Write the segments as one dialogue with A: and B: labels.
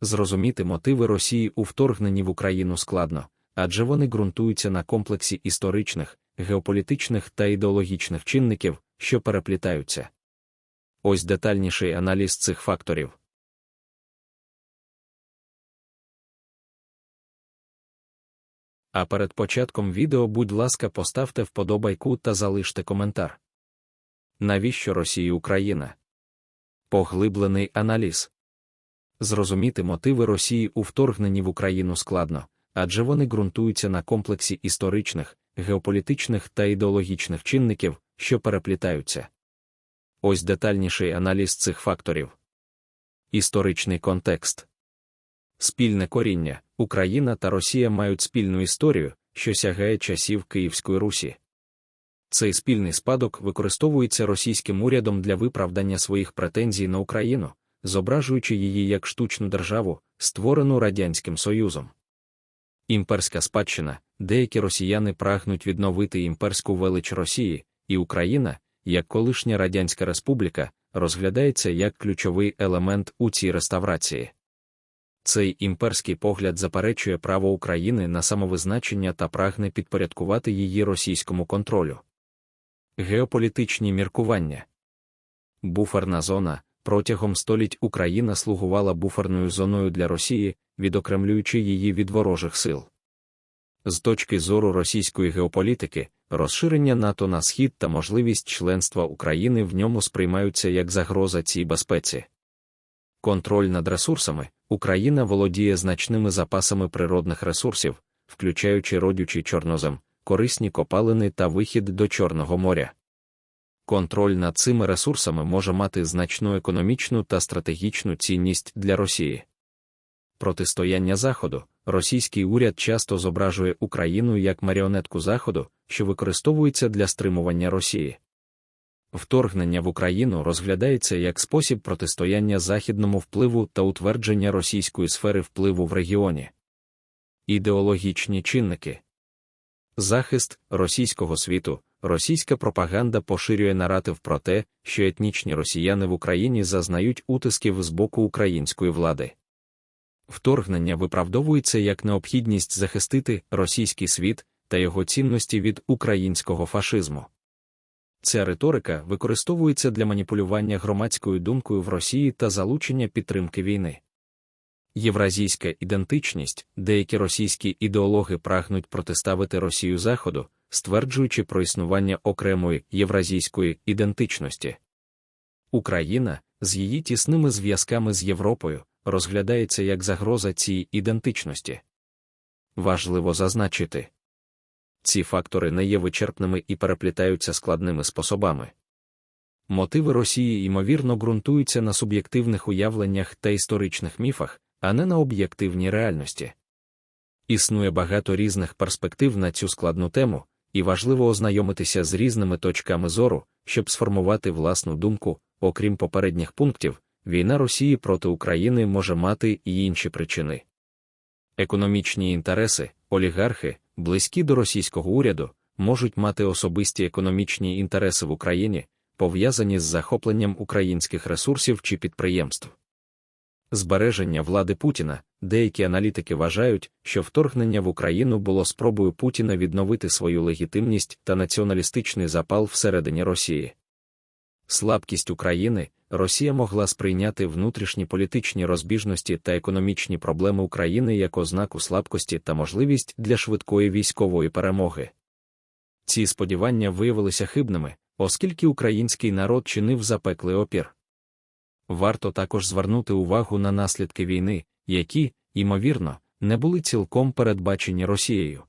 A: Зрозуміти мотиви Росії у вторгненні в Україну складно, адже вони ґрунтуються на комплексі історичних, геополітичних та ідеологічних чинників, що переплітаються. Ось детальніший аналіз цих факторів. А перед початком відео, будь ласка, поставте вподобайку та залиште коментар. Навіщо Росії Україна? Поглиблений аналіз. Зрозуміти мотиви Росії у вторгненні в Україну складно, адже вони ґрунтуються на комплексі історичних, геополітичних та ідеологічних чинників, що переплітаються. Ось детальніший аналіз цих факторів. Історичний контекст. Спільне коріння Україна та Росія мають спільну історію, що сягає часів Київської Русі. Цей спільний спадок використовується російським урядом для виправдання своїх претензій на Україну, зображуючи її як штучну державу, створену Радянським Союзом. Імперська спадщина, деякі росіяни прагнуть відновити імперську велич Росії, і Україна, як колишня Радянська Республіка, розглядається як ключовий елемент у цій реставрації. Цей імперський погляд заперечує право України на самовизначення та прагне підпорядкувати її російському контролю. Геополітичні міркування буферна зона протягом століть Україна слугувала буферною зоною для Росії, відокремлюючи її від ворожих сил. З точки зору російської геополітики, розширення НАТО на схід та можливість членства України в ньому сприймаються як загроза цій безпеці. Контроль над ресурсами Україна володіє значними запасами природних ресурсів, включаючи родючий чорнозем, корисні копалини та вихід до Чорного моря. Контроль над цими ресурсами може мати значну економічну та стратегічну цінність для Росії. Протистояння Заходу російський уряд часто зображує Україну як маріонетку Заходу, що використовується для стримування Росії. Вторгнення в Україну розглядається як спосіб протистояння західному впливу та утвердження російської сфери впливу в регіоні. Ідеологічні чинники захист російського світу. Російська пропаганда поширює наратив про те, що етнічні росіяни в Україні зазнають утисків з боку української влади. Вторгнення виправдовується як необхідність захистити російський світ та його цінності від українського фашизму. Ця риторика використовується для маніпулювання громадською думкою в Росії та залучення підтримки війни. Євразійська ідентичність, деякі російські ідеологи прагнуть протиставити Росію Заходу, стверджуючи про існування окремої євразійської ідентичності. Україна з її тісними зв'язками з Європою розглядається як загроза цій ідентичності. Важливо зазначити, ці фактори не є вичерпними і переплітаються складними способами. Мотиви Росії ймовірно ґрунтуються на суб'єктивних уявленнях та історичних міфах, а не на об'єктивній реальності. Існує багато різних перспектив на цю складну тему, і важливо ознайомитися з різними точками зору, щоб сформувати власну думку, окрім попередніх пунктів, війна Росії проти України може мати і інші причини. Економічні інтереси, олігархи, близькі до російського уряду, можуть мати особисті економічні інтереси в Україні, пов'язані з захопленням українських ресурсів чи підприємств. Збереження влади Путіна, деякі аналітики вважають, що вторгнення в Україну було спробою Путіна відновити свою легітимність та націоналістичний запал всередині Росії. Слабкість України Росія могла сприйняти внутрішні політичні розбіжності та економічні проблеми України як ознаку слабкості та можливість для швидкої військової перемоги. Ці сподівання виявилися хибними, оскільки український народ чинив запеклий опір. Варто також звернути увагу на наслідки війни, які, ймовірно, не були цілком передбачені Росією.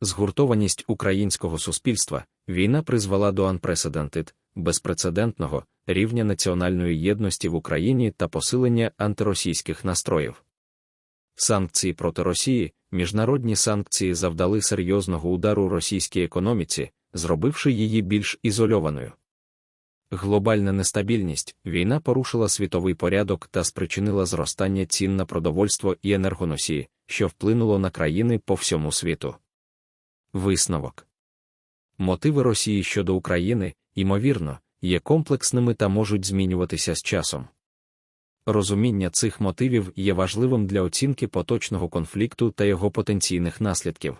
A: Згуртованість українського суспільства війна призвела до unprecedented, безпрецедентного рівня національної єдності в Україні та посилення антиросійських настроїв. Санкції проти Росії, міжнародні санкції завдали серйозного удару російській економіці, зробивши її більш ізольованою. Глобальна нестабільність, війна порушила світовий порядок та спричинила зростання цін на продовольство і енергоносії, що вплинуло на країни по всьому світу. Висновок мотиви Росії щодо України, ймовірно, є комплексними та можуть змінюватися з часом. Розуміння цих мотивів є важливим для оцінки поточного конфлікту та його потенційних наслідків.